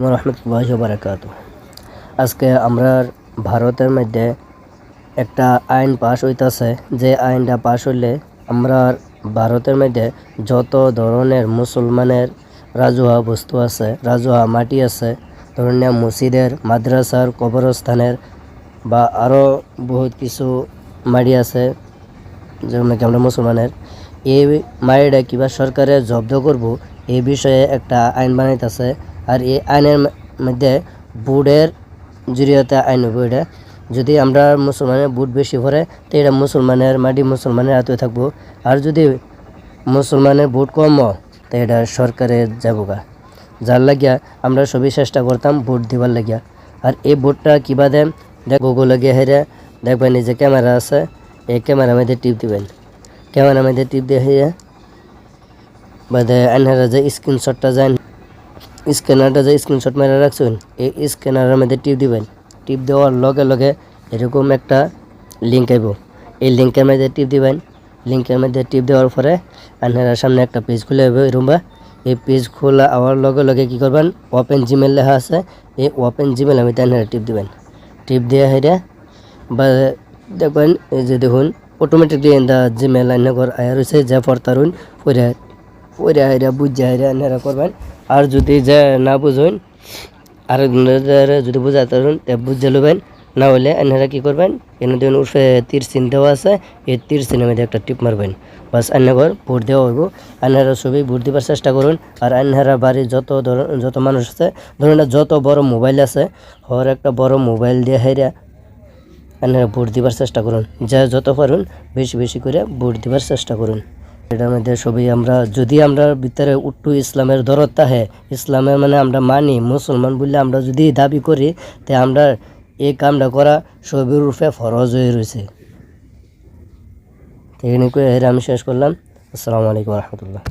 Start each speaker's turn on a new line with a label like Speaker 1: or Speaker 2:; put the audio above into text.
Speaker 1: রহমতুল্লাহ বারাকাত আজকে আমরা ভারতের মধ্যে একটা আইন পাশ হইতাছে। যে আইনটা পাশ হইলে আমরা ভারতের মধ্যে যত ধরনের মুসলমানের রাজুয়া বস্তু আছে রাজুয়া মাটি আছে, ধরনের মসজিদের, মাদ্রাসার কবরস্থানের বা আরও বহুত কিছু মাটি আছে, যেমন আমরা মুসলমানের, এই মারিটা কিবা সরকারে জব্দ করব, এই বিষয়ে একটা আইন বানাইতেছে। আর এই আইনের মধ্যে বুটের জড়িয়তে আইন হইব এটা। যদি আমরা মুসলমানের বুট বেশি ভরে, তো এটা মুসলমানের মাটি মুসলমানের হাতে থাকব। আর যদি মুসলমানের বুট কম তো এটা সরকারের যাবগা যার লাগিয়া আমরা সবই চেষ্টা করতাম ভোট দিবার লাগিয়া। আর এই ভোটটা কিবা দেন, দেখ গুগলে গিয়ে হেরে দেখবেন, এই যে ক্যামেরা আছে, এই ক্যামেরার মধ্যে টিপ দিবেন। ক্যামেরার মধ্যে টিপ দিয়ে হেরে বাদে আনহারা যে স্ক্রিনশটটা যান স্ক্যানারটা যে স্ক্রিনশট মেরে রাখছেন, এই স্ক্যানারের মধ্যে টিপ দিবেন। টিপ দেওয়ার লগে লগে এরকম একটা লিঙ্ক আইব। এই লিঙ্কের মধ্যে টিপ দিবেন। লিঙ্কের মধ্যে টিপ দেওয়ার পরে আপনার সামনে একটা পেজ খুলে যাবে এরকম এই পেজ খোলা আওয়ার লগে লগে কী করবেন? ওপেন জিমেল লেখা আছে। এই ওপেন জিমেল আমি আপনারা টিপ দিবেন। টিপ দিয়ে হেরে বা দেখবেন, এই যে দেখুন অটোমেটিকলি দা জিমেল আইনগর আয়া রয়েছে যা ফরতারুন পরে পরে হাইরা বুঝে হাইরা আনারা করবেন। আর যদি যে না বুঝুন, আর যদি বুঝাতে পারেন তে বুঝে লবেন না হলে এনারা কি করবেন? এনে দেখুন উর্ফে তীর চিন দেওয়া আছে, এই তীর চিনের মধ্যে একটা টিপ মারবেন। বাস আন্নাগর ভোট দেওয়া হইব। আন্নারা সবই ভোট দিবার চেষ্টা করুন। আর আন্নারা বাড়ির যত যত মানুষ আছে, ধরুন যত বড় মোবাইল আছে হর একটা বড় মোবাইল দিয়ে হাইরা আপনারা ভোট দিবার চেষ্টা করুন। যা যত পারুন, বেশি বেশি করে ভোট দিবার চেষ্টা করুন। এটার মধ্যে সবই আমরা, যদি আমরা ভিতরে উট্টু ইসলামের দরদ তাহে, ইসলামের মানে আমরা মানি, মুসলমান বললে আমরা যদি দাবি করি, তে আমরা এই কামটা করা সবই রূপে ফরজ হয়ে রয়েছে। এখানে আমি শেষ করলাম। আসসালামু আলাইকুম রহমতুল্লাহ।